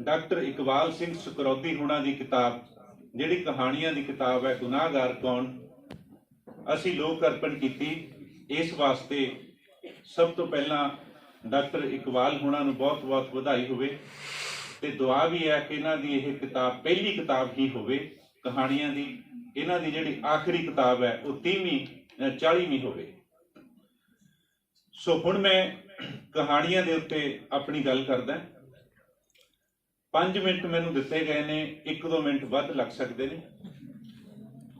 Doctor Iqbal Singh ਸਕਰੌਦੀ ਹੁਣਾਂ ਦੀ ਕਿਤਾਬ, ਜਿਹੜੀ ਕਹਾਣੀਆਂ ਦੀ ਕਿਤਾਬ ਹੈ, ਗੁਨਾਹਗਾਰ ਕੌਣ? ਅਸੀਂ ਲੋਕ ਅਰਪਣ ਕੀਤੀ। ਇਸ ਵਾਸਤੇ ਸਭ ਤੋਂ ਪਹਿਲਾਂ ਡਾਕਟਰ ਇਕਬਾਲ ਹੁਣਾਂ ਨੂੰ ਬਹੁਤ-ਬਹੁਤ ਵਧਾਈ ਹੋਵੇ। ਤੇ ਦੁਆ ਵੀ ਹੈ ਕਿ ਇਹਨਾਂ ਦੀ ਇਹ ਕਿਤਾਬ ਪਹਿਲੀ ਕਿਤਾਬ ਹੀ ਹੋਵੇ, ਕਹਾਣੀਆਂ ਦੀ। ਇਹਨਾਂ ਦੀ ਜਿਹੜੀ ਆਖਰੀ ਕਿਤਾਬ ਹੈ, ਉਹ 30ਵੀਂ ਜਾਂ 40ਵੀਂ ਹੋਵੇ। ਸੋ ਹੁਣ ਮੈਂ ਕਹਾਣੀਆਂ ਦੇ ਉੱਤੇ ਆਪਣੀ ਗੱਲ ਕਰਦਾ। 5 ਮਿੰਟ ਮੈਨੂੰ ਦਿੱਤੇ ਗਏ ਨੇ 1-2 ਮਿੰਟ ਵੱਧ ਲੱਗ ਸਕਦੇ ਨੇ।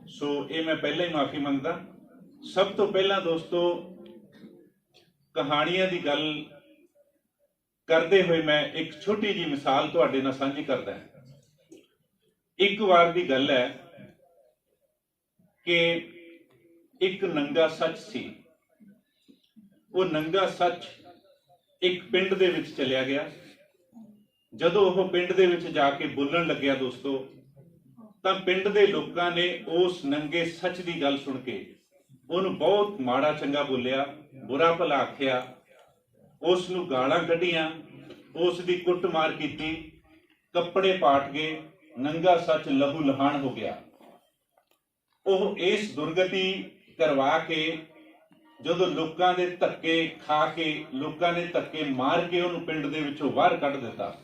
ਸੋ ਇਹ ਮੈਂ ਪਹਿਲਾਂ ਹੀ ਮਾਫੀ ਮੰਗਦਾ। ਸਭ ਤੋਂ ਪਹਿਲਾਂ ਦੋਸਤੋ, ਕਹਾਣੀਆਂ ਦੀ ਗੱਲ ਕਰਦੇ ਹੋਏ ਮੈਂ ਇੱਕ ਛੋਟੀ ਜੀ ਮਿਸਾਲ ਤੁਹਾਡੇ ਨਾਲ ਸਾਂਝੀ ਕਰਦਾ ਹਾਂ। ਇੱਕ ਵਾਰ ਦੀ ਗੱਲ ਹੈ ਕਿ ਇੱਕ ਨੰਗਾ ਸੱਚ ਸੀ। ਉਹ ਨੰਗਾ ਸੱਚ ਇੱਕ ਪਿੰਡ ਦੇ ਵਿੱਚ ਚਲਿਆ ਗਿਆ। ਜਦੋਂ ਉਹ ਪਿੰਡ ਦੇ ਵਿੱਚ ਜਾ ਕੇ ਬੋਲਣ ਲੱਗਿਆ ਦੋਸਤੋ, ਤਾਂ ਪਿੰਡ ਦੇ ਲੋਕਾਂ ਨੇ ਉਸ ਨੰਗੇ ਸੱਚ ਦੀ ਗੱਲ ਸੁਣ ਕੇ ਉਹਨੂੰ ਬਹੁਤ ਮਾੜਾ ਚੰਗਾ ਬੋਲਿਆ, ਬੁਰਾ ਭਲਾ ਆਖਿਆ। ਉਸ ਨੂੰ ਗਾਲਾਂ ਕੱਢੀਆਂ, ਉਸ ਦੀ ਕੁੱਟਮਾਰ ਕੀਤੀ, ਕੱਪੜੇ ਪਾਟ ਗਏ ਨੰਗਾ ਸੱਚ ਲਹੂ ਲਹਾਨ ਹੋ ਗਿਆ। ਉਹ ਇਸ ਦੁਰਗਤੀ ਕਰਵਾ ਕੇ ਜਦੋਂ ਲੋਕਾਂ ਦੇ ਧੱਕੇ ਖਾ ਕੇ, ਲੋਕਾਂ ਨੇ ਧੱਕੇ ਮਾਰ ਕੇ ਉਹਨੂੰ ਪਿੰਡ ਦੇ ਵਿੱਚੋਂ ਬਾਹਰ ਕੱਢ ਦਿੱਤਾ।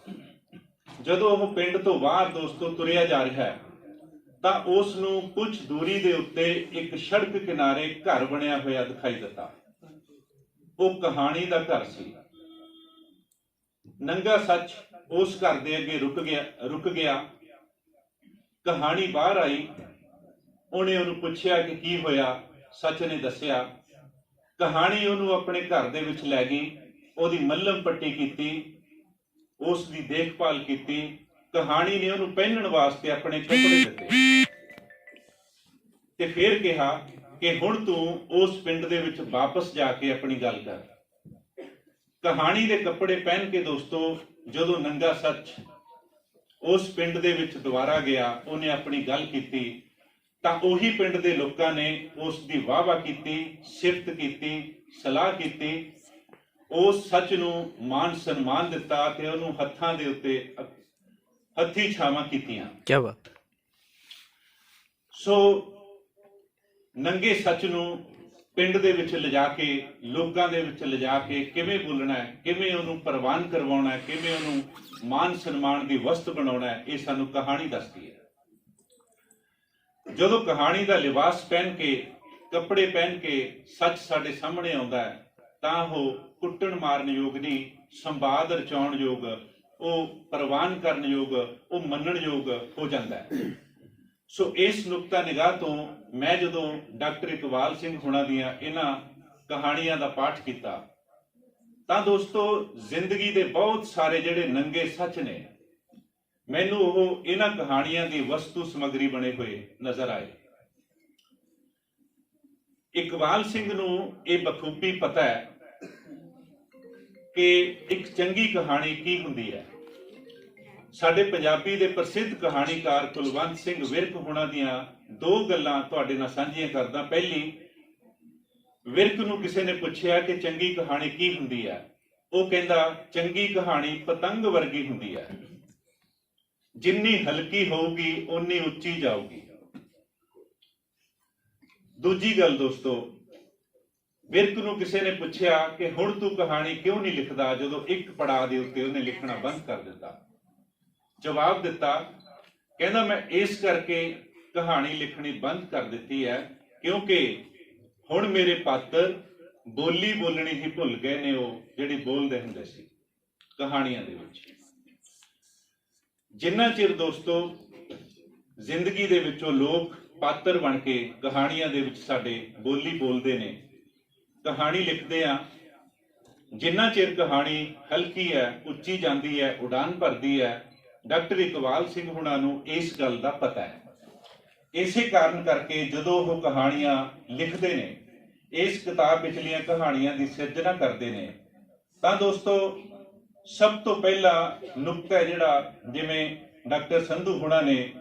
ਜਦੋਂ ਉਹ ਪਿੰਡ ਤੋਂ ਬਾਹਰ ਦੋਸਤੋ ਤੁਰਿਆ ਜਾ ਰਿਹਾ ਹੈ, ਤਾਂ ਉਸ ਨੂੰ ਕੁਝ ਦੂਰੀ ਦੇ ਉੱਤੇ ਇੱਕ ਸੜਕ ਕਿਨਾਰੇ ਘਰ ਬਣਿਆ ਹੋਇਆ ਦਿਖਾਈ ਦਿੱਤਾ। ਉਹ ਕਹਾਣੀ ਦਾ ਘਰ ਸੀ। ਨੰਗਾ ਸੱਚ ਉਸ ਘਰ ਦੇ ਅੱਗੇ ਰੁਕ ਗਿਆ ਰੁਕ ਗਿਆ। ਕਹਾਣੀ ਬਾਹਰ ਆਈ। ਉਹਨੇ ਉਹਨੂੰ ਪੁੱਛਿਆ ਕਿ ਕੀ ਹੋਇਆ? ਸੱਚ ਨੇ ਦੱਸਿਆ ਕਹਾਣੀ ਉਹਨੂੰ ਆਪਣੇ ਘਰ ਦੇ ਵਿੱਚ ਲੈ ਗਈ, ਉਹਦੀ ਮੱਲਮ ਪੱਟੀ ਕੀਤੀ, ਉਸ ਦੀ ਦੇਖਭਾਲ ਕੀਤੀ, ਕਹਾਣੀ ਨੇ ਉਹਨੂੰ ਪਹਿਨਣ ਵਾਸਤੇ ਆਪਣੇ ਕੱਪੜੇ ਦਿੱਤੇ। ਤੇ ਫਿਰ ਕਿਹਾ ਕਿ ਹੁਣ ਤੂੰ ਉਸ ਪਿੰਡ ਦੇ ਵਿੱਚ ਵਾਪਸ ਜਾ ਕੇ ਆਪਣੀ ਗੱਲ ਕਰ। ਕਹਾਣੀ ਦੇ ਕੱਪੜੇ ਪਹਿਨ ਕੇ ਦੋਸਤੋ, ਜਦੋਂ ਨੰਗਾ ਸੱਚ ਉਸ ਪਿੰਡ ਦੇ ਵਿੱਚ ਦੁਬਾਰਾ ਗਿਆ, ਉਹਨੇ ਆਪਣੀ ਗੱਲ ਕੀਤੀ ਤਾਂ ਉਹੀ ਪਿੰਡ ਦੇ ਲੋਕਾਂ ਨੇ ਉਸ ਦੀ ਵਾਹਵਾ ਕੀਤੀ ਸਿਫਤ ਕੀਤੀ ਸਲਾਹ ਕੀਤੀ। ਉਸ ਸੱਚ ਨੂੰ ਮਾਨ ਸਨਮਾਨ ਦਿੱਤਾ ਤੇ ਉਹਨੂੰ ਹੱਥਾਂ ਦੇ ਉੱਤੇ ਹੱਥੀ ਛਾਵਾਂ ਕੀਤੀਆਂ। ਕੀ ਬਾਤ। ਸੋ ਨੰਗੇ ਸੱਚ ਨੂੰ ਪਿੰਡ ਦੇ ਵਿੱਚ ਲਿਜਾ ਕੇ ਲੋਕਾਂ ਦੇ ਵਿੱਚ ਲਿਜਾ ਕੇ ਕਿਵੇਂ ਬੋਲਣਾ ਹੈ ਕਿਵੇਂ ਉਹਨੂੰ ਪ੍ਰਵਾਨ ਕਰਵਾਉਣਾ ਹੈ ਕਿਵੇਂ ਉਹਨੂੰ ਮਾਨ ਸਨਮਾਨ ਦੀ ਵਸਤ ਬਣਾਉਣਾ ਹੈ ਇਹ ਸਾਨੂੰ ਕਹਾਣੀ ਦੱਸਦੀ ਹੈ। ਜਦੋਂ ਕਹਾਣੀ ਦਾ ਲਿਬਾਸ ਪਹਿਨ ਕੇ, ਕੱਪੜੇ ਪਹਿਨ ਕੇ ਸੱਚ ਸਾਡੇ ਸਾਹਮਣੇ ਆਉਂਦਾ ਹੈ, ਤਾਂ ਉਹ ਕੁੱਟਣ ਮਾਰਨ ਯੋਗ ਨਹੀਂ, ਸੰਵਾਦ ਰਚਾਉਣ ਯੋਗ, ਉਹ ਪ੍ਰਵਾਨ ਕਰਨ ਯੋਗ, ਉਹ ਮੰਨਣ ਯੋਗ ਹੋ ਜਾਂਦਾ ਹੈ। ਸੋ ਇਸ ਨੁਕਤਾ ਨਿਗਾਹ ਤੋਂ ਮੈਂ ਜਦੋਂ ਡਾਕਟਰ ਇਕਬਾਲ ਸਿੰਘ ਹੁਣਾਂ ਦੀਆਂ ਇਹਨਾਂ ਕਹਾਣੀਆਂ ਦਾ ਪਾਠ ਕੀਤਾ, ਤਾਂ ਦੋਸਤੋ ਜ਼ਿੰਦਗੀ ਦੇ ਬਹੁਤ ਸਾਰੇ ਜਿਹੜੇ ਨੰਗੇ ਸੱਚ ਨੇ ਮੈਨੂੰ ਉਹ ਇਹਨਾਂ ਕਹਾਣੀਆਂ ਦੀ ਵਸਤੂ ਸਮਗਰੀ ਬਣੇ ਹੋਏ ਨਜ਼ਰ ਆਏ। ਇਕਬਾਲ ਸਿੰਘ ਨੂੰ ਇਹ ਬਖੂਬੀ ਪਤਾ ਹੈ ਕਿ ਇੱਕ ਚੰਗੀ ਕਹਾਣੀ ਕੀ ਹੁੰਦੀ ਹੈ। ਸਾਡੇ ਪੰਜਾਬੀ ਦੇ ਪ੍ਰਸਿੱਧ ਕਹਾਣੀਕਾਰ ਕੁਲਵੰਤ ਸਿੰਘ ਵਿਰਕ ਹੋਣਾ ਦੀਆਂ ਦੋ ਗੱਲਾਂ ਤੁਹਾਡੇ ਨਾਲ ਸਾਂਝੀਆਂ ਕਰਦਾ। ਪਹਿਲੀ, ਵਿਰਕ ਨੂੰ ਕਿਸੇ ਨੇ ਪੁੱਛਿਆ ਕਿ ਚੰਗੀ ਕਹਾਣੀ ਕੀ ਹੁੰਦੀ ਹੈ? ਉਹ ਕਹਿੰਦਾ, ਚੰਗੀ ਕਹਾਣੀ ਪਤੰਗ ਵਰਗੀ ਹੁੰਦੀ ਹੈ। ਜਿੰਨੀ ਹਲਕੀ ਹੋਊਗੀ, ਓਨੀ ਉੱਚੀ ਜਾਊਗੀ। ਦੂਜੀ ਗੱਲ ਦੋਸਤੋ ਵਿਰਕ ਨੂੰ ਕਿਸੇ ਨੇ ਪੁੱਛਿਆ ਕਿ ਹੁਣ ਤੂੰ ਕਹਾਣੀ ਕਿਉਂ ਨਹੀਂ ਲਿਖਦਾ, ਜਦੋਂ ਇੱਕ ਪੜਾਅ ਦੇ ਉੱਤੇ ਉਹਨੇ ਲਿਖਣਾ ਬੰਦ ਕਰ ਦਿੱਤਾ। ਜਵਾਬ ਦਿੱਤਾ, ਕਹਿੰਦਾ, ਮੈਂ ਇਸ ਕਰਕੇ ਕਹਾਣੀ ਲਿਖਣੀ ਬੰਦ ਕਰ ਦਿੱਤੀ ਹੈ, ਕਿਉਂਕਿ ਹੁਣ ਮੇਰੇ ਪਾਤਰ ਬੋਲੀ ਬੋਲਣੀ ਹੀ ਭੁੱਲ ਗਏ ਨੇ ਉਹ, ਜਿਹੜੀ ਬੋਲਦੇ ਹੁੰਦੇ ਸੀ ਕਹਾਣੀਆਂ ਦੇ ਵਿੱਚ। ਜਿੰਨਾ ਚਿਰ ਦੋਸਤੋ, ਜ਼ਿੰਦਗੀ ਦੇ ਵਿੱਚੋਂ ਲੋਕ ਪਾਤਰ ਬਣ ਕੇ ਕਹਾਣੀਆਂ ਦੇ ਵਿੱਚ ਸਾਡੇ ਬੋਲੀ ਬੋਲਦੇ ਨੇ, ਕਹਾਣੀ ਲਿਖਦੇ ਆ, ਜਿੰਨਾ ਚਿਰ ਕਹਾਣੀ ਹਲਕੀ ਹੈ, ਉੱਚੀ ਜਾਂਦੀ ਹੈ, ਉਡਾਨ ਭਰਦੀ ਹੈ, ਡਾਕਟਰ ਇਕਬਾਲ ਸਿੰਘ ਹੁਣਾਂ ਨੂੰ ਇਸ ਗੱਲ ਦਾ ਪਤਾ ਹੈ। ਇਸੇ ਕਾਰਨ ਕਰਕੇ ਜਦੋਂ ਉਹ ਕਹਾਣੀਆਂ ਲਿਖਦੇ ਨੇ, ਇਸ ਕਿਤਾਬ ਵਿਚਲੀਆਂ ਕਹਾਣੀਆਂ ਦੀ ਸਿਰਜਣਾ ਕਰਦੇ ਨੇ, ਤਾਂ ਦੋਸਤੋ ਸਭ ਤੋਂ ਪਹਿਲਾ ਨੁਕਤਾ ਜਿਹੜਾ ਜਿਵੇਂ ਡਾਕਟਰ ਸੰਧੂ ਹੁਣਾ ਨੇ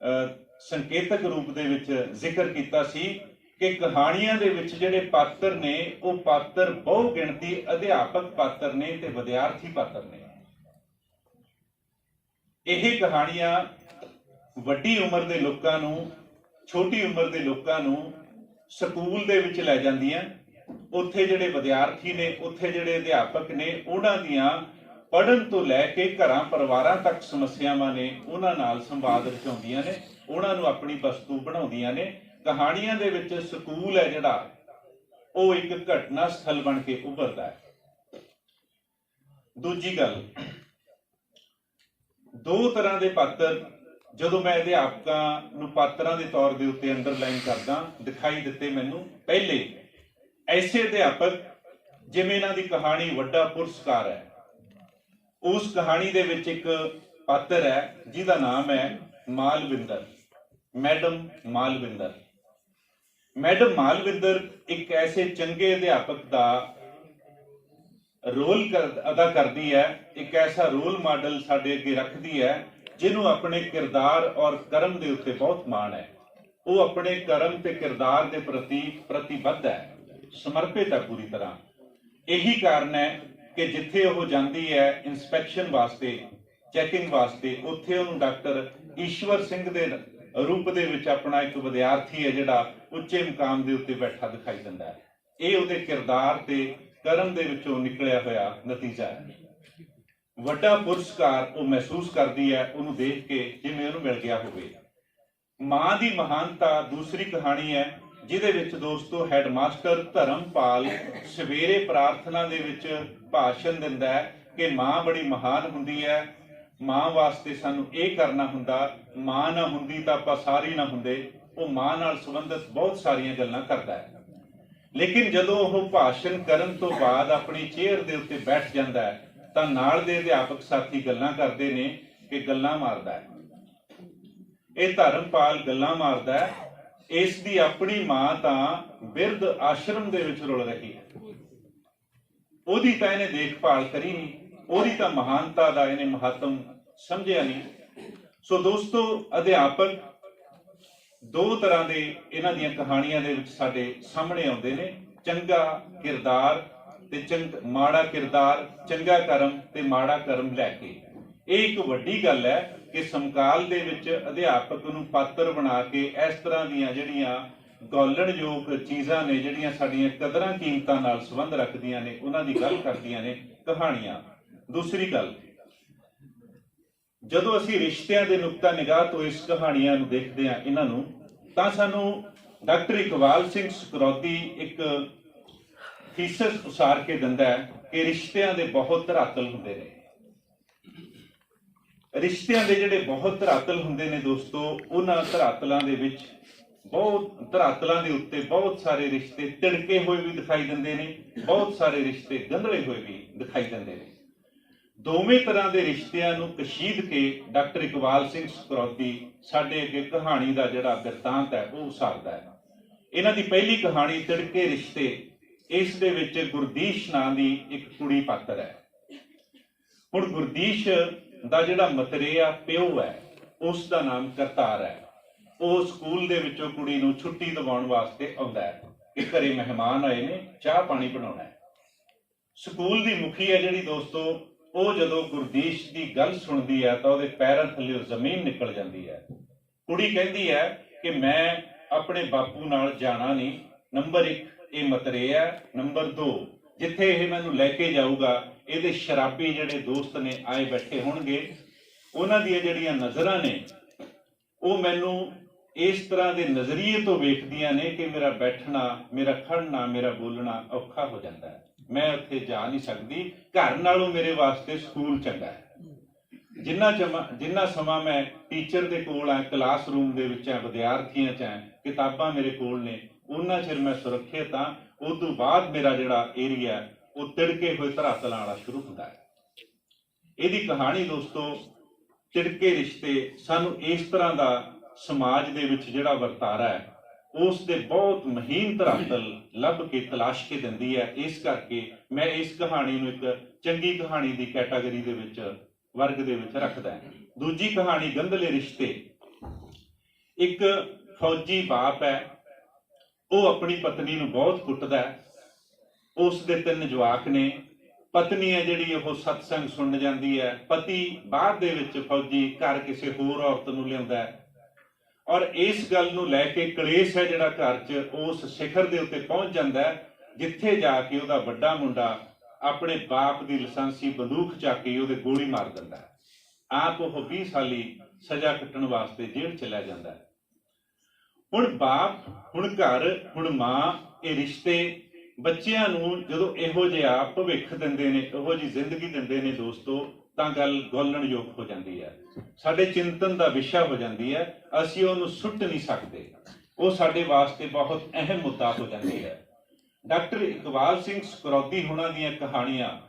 ਅਹ, ਸੰਕੇਤਕ ਰੂਪ ਦੇ ਵਿੱਚ ਜ਼ਿਕਰ ਕੀਤਾ ਸੀ ਕਿ ਕਹਾਣੀਆਂ ਦੇ ਵਿੱਚ ਜਿਹੜੇ ਪਾਤਰ ਨੇ ਉਹ ਪਾਤਰ ਬਹੁ ਗਿਣਤੀ ਅਧਿਆਪਕ ਪਾਤਰ ਨੇ ਤੇ ਵਿਦਿਆਰਥੀ ਪਾਤਰ ਨੇ। ਇਹ ਕਹਾਣੀਆਂ ਵੱਡੀ ਉਮਰ ਦੇ ਲੋਕਾਂ ਨੂੰ ਛੋਟੀ ਉਮਰ ਦੇ ਲੋਕਾਂ ਨੂੰ ਸਕੂਲ ਦੇ ਵਿੱਚ ਲੈ ਜਾਂਦੀਆਂ। ਉੱਥੇ ਜਿਹੜੇ ਵਿਦਿਆਰਥੀ ਨੇ, ਉੱਥੇ ਜਿਹੜੇ ਅਧਿਆਪਕ ਨੇ, ਉਹਨਾਂ ਦੀਆਂ ਪੜ੍ਹਨ ਤੋਂ ਲੈ ਕੇ ਘਰਾਂ ਪਰਿਵਾਰਾਂ ਤੱਕ ਸਮੱਸਿਆਵਾਂ ਨੇ, ਉਹਨਾਂ ਨਾਲ ਸੰਵਾਦ ਰਚਾਉਂਦੀਆਂ ਨੇ, ਉਹਨਾਂ ਨੂੰ ਆਪਣੀ ਵਸਤੂ ਬਣਾਉਂਦੀਆਂ ਨੇ। ਕਹਾਣੀਆਂ ਦੇ ਵਿੱਚ ਸਕੂਲ ਹੈ ਜਿਹੜਾ, ਉਹ ਇੱਕ ਘਟਨਾ ਸਥਲ ਬਣ ਕੇ ਉੱਭਰਦਾ ਹੈ। ਦੂਜੀ ਗੱਲ, ਦੋ ਤਰ੍ਹਾਂ ਦੇ ਪਾਤਰ, ਜਦੋਂ ਮੈਂ ਅਧਿਆਪਕਾਂ ਨੂੰ ਪਾਤਰਾਂ ਦੇ ਤੌਰ ਦੇ ਉੱਤੇ ਅੰਡਰਲਾਈਨ ਕਰਦਾ, ਦਿਖਾਈ ਦਿੱਤੇ ਮੈਨੂੰ ਪਹਿਲੇ ਐਸੇ ਅਧਿਆਪਕ, ਜਿਵੇਂ ਇਹਨਾਂ ਦੀ ਕਹਾਣੀ ਵੱਡਾ ਪੁਰਸਕਾਰ ਹੈ। ਉਸ ਕਹਾਣੀ ਦੇ ਵਿੱਚ ਇੱਕ ਪਾਤਰ ਹੈ, ਜਿਹਦਾ ਨਾਮ ਹੈ ਮਾਲਵਿੰਦਰ, ਮੈਡਮ ਮਾਲਵਿੰਦਰ। ਮੈਡਮ ਮਾਲਵਿੰਦਰ ਇੱਕ ਐਸੇ ਚੰਗੇ ਅਧਿਆਪਕ ਦਾ ਰੋਲ ਅਦਾ ਕਰਦੀ ਹੈ, ਇੱਕ ਐਸਾ ਰੋਲ ਮਾਡਲ ਸਾਡੇ ਅੱਗੇ ਰੱਖਦੀ ਹੈ, ਜਿਹਨੂੰ ਆਪਣੇ ਕਿਰਦਾਰ ਔਰ ਕਰਮ ਦੇ ਉੱਤੇ ਬਹੁਤ ਮਾਣ ਹੈ। ਉਹ ਆਪਣੇ ਕਰਮ ਤੇ ਕਿਰਦਾਰ ਦੇ ਪ੍ਰਤੀ ਪ੍ਰਤੀਬੱਧ ਹੈ। ਸਮਰਪਿਤ ਹੈ ਪੂਰੀ ਤਰ੍ਹਾਂ। ਇਹੀ ਕਾਰਨ ਹੈ ਕਿ ਜਿੱਥੇ ਉਹ ਜਾਂਦੀ ਹੈ ਇਨਸਪੈਕਸ਼ਨ ਵਾਸਤੇ ਚੈਕਿੰਗ ਵਾਸਤੇ, ਉੱਥੇ ਉਹਨੂੰ ਡਾਕਟਰ ਈਸ਼ਵਰ ਸਿੰਘ ਦੇ ਰੂਪ ਦੇ ਵਿੱਚ ਆਪਣਾ ਇੱਕ ਵਿਦਿਆਰਥੀ ਹੈ ਜਿਹੜਾ ਉੱਚੇ ਮੁਕਾਮ ਦੇ ਉੱਤੇ ਬੈਠਾ ਦਿਖਾਈ ਦਿੰਦਾ ਹੈ। ਇਹ ਉਹਦੇ ਕਿਰਦਾਰ ਤੇ ਕਰਮ ਦੇ ਵਿੱਚੋਂ ਨਿਕਲਿਆ ਹੋਇਆ ਨਤੀਜਾ ਹੈ। ਵੱਡਾ ਪੁਰਸਕਾਰ ਉਹ ਮਹਿਸੂਸ ਕਰਦੀ ਹੈ, ਉਹਨੂੰ ਦੇਖ ਕੇ ਜਿਵੇਂ ਉਹਨੂੰ ਮਿਲ ਗਿਆ ਹੋਵੇ। ਮਾਂ ਦੀ ਮਹਾਨਤਾ ਦੂਸਰੀ ਕਹਾਣੀ ਹੈ ਜਿਹਦੇ ਵਿੱਚ ਦੋਸਤੋ ਹੈਡਮਾਸਟਰ ਧਰਮਪਾਲ ਸਵੇਰੇ ਪ੍ਰਾਰਥਨਾ ਦੇ ਵਿੱਚ ਭਾਸ਼ਣ ਦਿੰਦਾ ਹੈ ਕਿ ਮਾਂ ਬੜੀ ਮਹਾਨ ਹੁੰਦੀ ਹੈ। ਮਾਂ ਵਾਸਤੇ ਸਾਨੂੰ ਇਹ ਕਰਨਾ ਹੁੰਦਾ, ਮਾਂ ਨਾ ਹੁੰਦੀ ਤਾਂ ਆਪਾਂ ਸਾਰੇ ਨਾ ਹੁੰਦੇ। ਉਹ ਮਾਂ ਨਾਲ ਸੰਬੰਧਿਤ ਬਹੁਤ ਸਾਰੀਆਂ ਗੱਲਾਂ ਕਰਦਾ ਹੈ। ਲੇਕਿਨ ਜਦੋਂ ਉਹ ਭਾਸ਼ਣ ਕਰਨ ਤੋਂ ਬਾਅਦ ਆਪਣੀ ਚੇਅਰ ਦੇ ਉੱਤੇ ਬੈਠ ਜਾਂਦਾ ਹੈ, ਤਾਂ ਨਾਲ ਦੇ ਅਧਿਆਪਕ ਸਾਥੀ ਗੱਲਾਂ ਕਰਦੇ ਨੇ ਕਿ ਗੱਲਾਂ ਮਾਰਦਾ ਹੈ। ਇਹ ਧਰਮਪਾਲ ਗੱਲਾਂ ਮਾਰਦਾ ਹੈ ਇਸ ਦੀ ਆਪਣੀ ਮਾਂ ਤਾਂ ਬਿਰਧ ਆਸ਼ਰਮ ਦੇ ਵਿੱਚ ਰੁਲ ਰਹੀ ਹੈ। ਉਹਦੀ ਤਾਂ ਇਹਨੇ ਦੇਖਭਾਲ ਕਰੀ ਨਹੀਂ, ਉਹਦੀ ਤਾਂ ਮਹਾਨਤਾ ਦਾ ਇਹਨੇ ਮਹੱਤਵ ਸਮਝਿਆ ਨਹੀਂ। ਸੋ ਦੋਸਤੋ, ਅਧਿਆਪਕ ਦੋ ਤਰ੍ਹਾਂ ਦੇ ਇਹਨਾਂ ਦੀਆਂ ਕਹਾਣੀਆਂ ਦੇ ਵਿੱਚ ਸਾਡੇ ਸਾਹਮਣੇ ਆਉਂਦੇ ਨੇ। ਚੰਗਾ ਕਿਰਦਾਰ ਤੇ ਚੰਗ, ਮਾੜਾ ਕਿਰਦਾਰ, ਚੰਗਾ ਕਰਮ ਤੇ ਮਾੜਾ ਕਰਮ ਲੈ ਕੇ। ਇਹ ਇੱਕ ਵੱਡੀ ਗੱਲ ਹੈ ਕਿ ਸਮਕਾਲ ਦੇ ਵਿੱਚ ਅਧਿਆਪਕ ਨੂੰ ਪਾਤਰ ਬਣਾ ਕੇ ਇਸ ਤਰ੍ਹਾਂ ਦੀਆਂ ਜਿਹੜੀਆਂ ਗੌਲਣਯੋਗ ਚੀਜ਼ਾਂ ਨੇ, ਜਿਹੜੀਆਂ ਸਾਡੀਆਂ ਕਦਰਾਂ ਕੀਮਤਾਂ ਨਾਲ ਸੰਬੰਧ ਰੱਖਦੀਆਂ ਨੇ, ਉਹਨਾਂ ਦੀ ਗੱਲ ਕਰਦੀਆਂ ਨੇ ਕਹਾਣੀਆਂ। ਦੂਸਰੀ ਗੱਲ, ਜਦੋਂ ਅਸੀਂ ਰਿਸ਼ਤਿਆਂ ਦੇ ਨੁਕਤਾ ਨਿਗਾਹ ਤੋਂ ਇਸ ਕਹਾਣੀਆਂ ਨੂੰ ਦੇਖਦੇ ਹਾਂ ਇਹਨਾਂ ਨੂੰ, ਤਾਂ ਸਾਨੂੰ ਡਾਕਟਰ ਇਕਬਾਲ ਸਿੰਘ ਸਕਰੋਤੀ ਇੱਕ ਥੀਸਸ ਉਸਾਰ ਕੇ ਦਿੰਦਾ ਹੈ ਕਿ ਰਿਸ਼ਤਿਆਂ ਦੇ ਬਹੁਤ ਧਰਾਤਲ ਹੁੰਦੇ ਨੇ। ਰਿਸ਼ਤਿਆਂ ਦੇ ਜਿਹੜੇ ਬਹੁਤ ਧਰਾਤਲ ਹੁੰਦੇ ਨੇ ਦੋਸਤੋ, ਉਹਨਾਂ ਧਰਾਤਲਾਂ ਦੇ ਵਿੱਚ ਬਹੁਤ, ਧਰਾਤਲਾਂ ਦੇ ਉੱਤੇ ਬਹੁਤ ਸਾਰੇ ਰਿਸ਼ਤੇ ਤਿੜਕੇ ਹੋਏ ਵੀ ਦਿਖਾਈ ਦਿੰਦੇ ਨੇ, ਬਹੁਤ ਸਾਰੇ ਰਿਸ਼ਤੇ ਗੰਧਲੇ ਹੋਏ ਵੀ ਦਿਖਾਈ ਦਿੰਦੇ ਨੇ। ਦੋਵੇਂ ਤਰ੍ਹਾਂ ਦੇ ਰਿਸ਼ਤਿਆਂ ਨੂੰ ਕਸ਼ੀਦ ਕੇ ਡਾਕਟਰ ਇਕਬਾਲ ਸਿੰਘ ਸਕਰੋਤੀ ਸਾਡੇ ਅੱਗੇ ਕਹਾਣੀ ਦਾ ਜਿਹੜਾ ਬਿਰਤਾਂਤ ਹੈ, ਉਹ ਉਸਾਰਦਾ ਹੈ। ਇਹਨਾਂ ਦੀ ਪਹਿਲੀ ਕਹਾਣੀ ਤਿੜਕੇ ਰਿਸ਼ਤੇ, ਇਸ ਦੇ ਵਿੱਚ ਗੁਰਦੀਸ਼ ਨਾਂ ਦੀ ਇੱਕ ਕੁੜੀ ਪਾਤਰ ਹੈ। ਹੁਣ ਗੁਰਦੀਸ਼ ਦਾ ਜਿਹੜਾ ਮਤਰੇਆ ਪਿਓ ਹੈ, ਉਸ ਦਾ ਨਾਮ ਕਰਤਾਰ ਹੈ। ਉਹ ਸਕੂਲ ਦੇ ਵਿੱਚੋਂ ਕੁੜੀ ਨੂੰ ਛੁੱਟੀ ਦਿਵਾਉਣ ਵਾਸਤੇ ਆਉਂਦਾ ਹੈ ਕਿ ਘਰੇ ਮਹਿਮਾਨ ਆਏ ਨੇ, ਚਾਹ ਪਾਣੀ ਬਣਾਉਣਾ ਹੈ। ਸਕੂਲ ਦੀ ਮੁਖੀ ਹੈ ਜਿਹੜੀ ਦੋਸਤੋ, ਉਹ ਜਦੋਂ ਗੁਰਦੀਸ਼ ਦੀ ਗੱਲ ਸੁਣਦੀ ਹੈ ਤਾਂ ਉਹਦੇ ਪੈਰਾਂ ਥੱਲੇ ਜ਼ਮੀਨ ਨਿਕਲ ਜਾਂਦੀ ਹੈ। ਕੁੜੀ ਕਹਿੰਦੀ ਹੈ ਕਿ ਮੈਂ ਆਪਣੇ ਬਾਪੂ ਨਾਲ ਜਾਣਾ ਨਹੀਂ। ਨੰਬਰ 1 ਇਹ ਮਤਰੇਆ ਨੰਬਰ 2 ਜਿੱਥੇ ਇਹ ਮੈਨੂੰ ਲੈ ਕੇ ਜਾਊਗਾ, ਇਹਦੇ ਸ਼ਰਾਬੀ ਜਿਹੜੇ ਦੋਸਤ ਨੇ ਆਏ ਬੈਠੇ ਹੋਣਗੇ, ਉਹਨਾਂ ਦੀਆਂ ਜਿਹੜੀਆਂ ਨਜ਼ਰਾਂ ਨੇ, ਉਹ ਮੈਨੂੰ ਇਸ ਤਰ੍ਹਾਂ ਦੇ ਨਜ਼ਰੀਏ ਤੋਂ ਵੇਖਦੀਆਂ ਨੇ ਕਿ ਮੇਰਾ ਬੈਠਣਾ, ਮੇਰਾ ਖੜਨਾ ਮੇਰਾ ਬੋਲਣਾ ਔਖਾ ਹੋ ਜਾਂਦਾ ਹੈ। ਮੈਂ ਉੱਥੇ ਜਾ ਨਹੀਂ ਸਕਦੀ, ਘਰ ਨਾਲੋਂ ਮੇਰੇ ਵਾਸਤੇ ਸਕੂਲ ਚੰਗਾ ਹੈ। ਜਿੰਨਾ ਜਮਾ, ਜਿੰਨਾ ਸਮਾਂ ਮੈਂ ਟੀਚਰ ਦੇ ਕੋਲ ਆ, ਕਲਾਸਰੂਮ ਦੇ ਵਿੱਚ ਆ, ਵਿਦਿਆਰਥੀਆਂ ਚ ਆ, ਕਿਤਾਬਾਂ ਮੇਰੇ ਕੋਲ ਨੇ, ਉਹਨਾਂ ਚਿਰ ਮੈਂ ਸੁਰੱਖਿਅਤ ਆ ਉਸ ਤੋਂ ਬਾਅਦ ਮੇਰਾ ਜਿਹੜਾ ਏਰੀਆ ਉਹ ਤਿੜਕੇ ਹੋਏ ਧਰਾਤਲ ਵਾਲਾ ਸ਼ੁਰੂ ਹੁੰਦਾ ਹੈ। ਇਹਦੀ ਕਹਾਣੀ ਦੋਸਤੋ, ਤਿੜਕੇ ਰਿਸ਼ਤੇ ਸਾਨੂੰ ਇਸ ਤਰ੍ਹਾਂ ਦਾ ਸਮਾਜ ਦੇ ਵਿੱਚ ਜਿਹੜਾ ਵਰਤਾਰਾ ਹੈ, ਉਸ ਦੇ ਬਹੁਤ ਮਹੀਨ ਧਰਾਤਲ ਲੱਭ ਕੇ ਤਲਾਸ਼ ਕੇ ਦਿੰਦੀ ਹੈ। ਇਸ ਕਰਕੇ ਮੈਂ ਇਸ ਕਹਾਣੀ ਨੂੰ ਇੱਕ ਚੰਗੀ ਕਹਾਣੀ ਦੀ ਕੈਟਾਗਰੀ ਦੇ ਵਿੱਚ, ਵਰਗ ਦੇ ਵਿੱਚ ਰੱਖਦਾ ਦੂਜੀ ਕਹਾਣੀ, ਗੰਧਲੇ ਰਿਸ਼ਤੇ। ਇੱਕ ਫੌਜੀ ਬਾਪ ਹੈ ਉਹ ਆਪਣੀ ਪਤਨੀ ਨੂੰ ਬਹੁਤ ਕੁੱਟਦਾ ਹੈ। ਉਸ ਦੇ ਤਿੰਨ ਜਵਾਕ ਨੇ। ਪਤਨੀ ਹੈ ਜਿਹੜੀ, ਉਹ ਸਤਸੰਗ ਸੁਣਨ ਜਾਂਦੀ ਹੈ। ਪਤੀ ਬਾਅਦ ਦੇ ਵਿੱਚ ਫੌਜੀ ਘਰ ਕਿਸੇ ਹੋਰ ਔਰਤ ਨੂੰ ਲਿਆਉਂਦਾ ਹੈ। ਔਰ ਇਸ ਗੱਲ ਨੂੰ ਲੈ ਕੇ ਕਲੇਸ਼ ਹੈ ਜਿਹੜਾ ਘਰ 'ਚ, ਉਸ ਸਿਖਰ ਦੇ ਉੱਤੇ ਪਹੁੰਚ ਜਾਂਦਾ ਹੈ, ਜਿੱਥੇ ਜਾ ਕੇ ਉਹਦਾ ਵੱਡਾ ਮੁੰਡਾ ਆਪਣੇ ਬਾਪ ਦੀ ਲਾਇਸੈਂਸੀ ਬੰਦੂਕ ਚੱਕ ਕੇ ਉਹਦੇ ਗੋਲੀ ਮਾਰ ਦਿੰਦਾ ਹੈ। ਆਪ ਉਹ 20 ਸਾਲੀ ਸਜ਼ਾ ਕੱਟਣ ਵਾਸਤੇ ਜੇਲ੍ਹ ਚਲਾ ਜਾਂਦਾ ਹੈ। ਹੁਣ ਬਾਪ, ਹੁਣ ਘਰ, ਹੁਣ ਮਾਂ, ਇਹ ਰਿਸ਼ਤੇ ਬੱਚਿਆਂ ਨੂੰ ਜਦੋਂ ਇਹੋ ਜਿਹਾ ਭਵਿੱਖ ਦਿੰਦੇ ਨੇ, ਇਹੋ ਜੀ ਜ਼ਿੰਦਗੀ ਦਿੰਦੇ ਨੇ ਦੋਸਤੋ, ਤਾਂ ਗੱਲ ਗੋਲਣਯੋਗ ਹੋ ਜਾਂਦੀ ਹੈ। ਸਾਡੇ ਚਿੰਤਨ ਦਾ ਵਿਸ਼ਾ ਹੋ ਜਾਂਦੀ ਹੈ। ਅਸੀਂ ਉਹਨੂੰ ਸੁੱਟ ਨਹੀਂ ਸਕਦੇ। ਉਹ ਸਾਡੇ ਵਾਸਤੇ ਬਹੁਤ ਅਹਿਮ ਮੁੱਦਾ ਹੋ ਜਾਂਦੀ ਹੈ। ਡਾਕਟਰ ਇਕਬਾਲ ਸਿੰਘ ਸਕਰੌਦੀ ਹੁਣਾਂ ਦੀਆਂ ਕਹਾਣੀਆਂ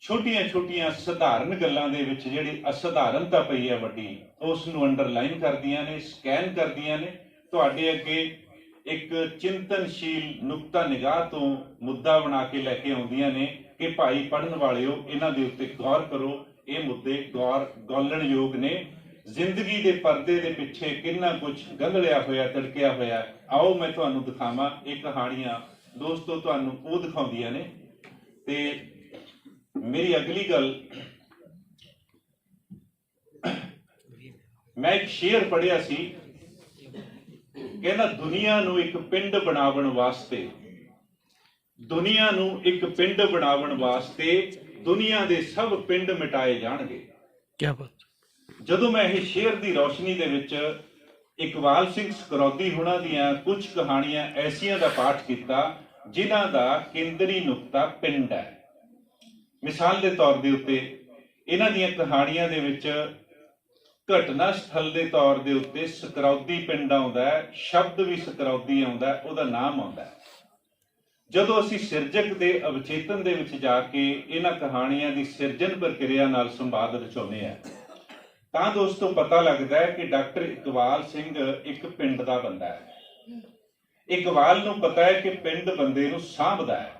ਛੋਟੀਆਂ-ਛੋਟੀਆਂ ਸਧਾਰਨ ਗੱਲਾਂ ਦੇ ਵਿੱਚ ਜਿਹੜੀ ਅਸਧਾਰਨਤਾ ਪਈ ਹੈ ਵੱਡੀ, ਉਸ ਨੂੰ ਅੰਡਰਲਾਈਨ ਕਰਦੀਆਂ ਨੇ ਸਕੈਨ ਕਰਦੀਆਂ ਨੇ ਤੁਹਾਡੇ ਅੱਗੇ ਇੱਕ ਚਿੰਤਨਸ਼ੀਲ ਨੁਕਤਾ ਨਿਗਾਹ ਤੋਂ ਮੁੱਦਾ ਬਣਾ ਕੇ ਲੈ ਕੇ ਆਉਂਦੀਆਂ ਨੇ ਕਿ ਭਾਈ ਪੜਨ ਵਾਲਿਓ, ਇਹਨਾਂ ਦੇ ਉੱਤੇ ਗੌਰ ਕਰੋ। ਇਹ ਮੁੱਦੇ ਗੌਰ, ਗੋਲਣਯੋਗ ਨੇ। ਜ਼ਿੰਦਗੀ ਦੇ ਪਰਦੇ ਦੇ ਪਿੱਛੇ ਕਿੰਨਾ ਕੁਝ ਗੰਗਲਿਆ ਹੋਇਆ, ਤੜਕਿਆ ਹੋਇਆ। ਆਓ, ਮੈਂ ਤੁਹਾਨੂੰ ਦਿਖਾਵਾਂ। ਇਹ ਕਹਾਣੀਆਂ ਦੋਸਤੋ ਤੁਹਾਨੂੰ ਉਹ ਦਿਖਾਉਂਦੀਆਂ ਨੇ। ਤੇ ਮੇਰੀ ਅਗਲੀ ਗੱਲ, ਮੈਂ ਇੱਕ ਸ਼ੇਰ ਪੜਿਆ ਸੀ। ਕਹਿੰਦਾ ਦੁਨੀਆ ਨੂੰ ਇੱਕ ਪਿੰਡ ਬਣਾਉਣ ਵਾਸਤੇ ਦੁਨੀਆ ਨੂੰ ਇੱਕ ਪਿੰਡ ਬਣਾਉਣ ਵਾਸਤੇ ਦੁਨੀਆ ਦੇ ਸਭ ਪਿੰਡ ਮਿਟਾਏ ਜਾਣਗੇ। ਕੀ ਬਾਤ। ਜਦੋਂ ਮੈਂ ਇਹ ਸ਼ੇਰ ਦੀ ਰੌਸ਼ਨੀ ਦੇ ਵਿੱਚ ਇਕਬਾਲ ਸਿੰਘ ਸਕਰੌਦੀ ਹੁਣਾਂ ਦੀਆਂ ਕੁਝ ਕਹਾਣੀਆਂ ਐਸੀਆਂ ਦਾ ਪਾਠ ਕੀਤਾ ਜਿਨ੍ਹਾਂ ਦਾ ਕੇਂਦਰੀ ਨੁਕਤਾ ਪਿੰਡ ਹੈ। ਮਿਸਾਲ ਦੇ ਤੌਰ ਦੇ ਉੱਤੇ ਇਹਨਾਂ ਦੀਆਂ ਕਹਾਣੀਆਂ ਦੇ ਵਿੱਚ ਘਟਨਾ ਸਥਲ ਦੇ ਤੌਰ ਦੇ ਉੱਤੇ ਸਕਰੌਦੀ ਪਿੰਡ ਆਉਂਦਾ ਹੈ, ਸ਼ਬਦ ਵੀ ਸਕਰੌਦੀ ਆਉਂਦਾ ਹੈ, ਉਹਦਾ ਨਾਮ ਆਉਂਦਾ ਹੈ। ਜਦੋਂ ਅਸੀਂ ਸਿਰਜਕ ਦੇ ਅਵਚੇਤਨ ਦੇ ਵਿੱਚ ਜਾ ਕੇ ਇਹਨਾਂ ਕਹਾਣੀਆਂ ਦੀ ਸਿਰਜਣ ਪ੍ਰਕਿਰਿਆ ਨਾਲ ਸੰਵਾਦ ਰਚਾਉਂਦੇ ਆ ਤਾਂ ਦੋਸਤੋ ਪਤਾ ਲੱਗਦਾ ਹੈ ਕਿ ਡਾਕਟਰ ਇਕਬਾਲ ਸਿੰਘ ਇੱਕ ਪਿੰਡ ਦਾ ਬੰਦਾ ਹੈ। ਇਕਬਾਲ ਨੂੰ ਪਤਾ ਹੈ ਕਿ ਪਿੰਡ ਬੰਦੇ ਨੂੰ ਸਾਂਭਦਾ ਹੈ।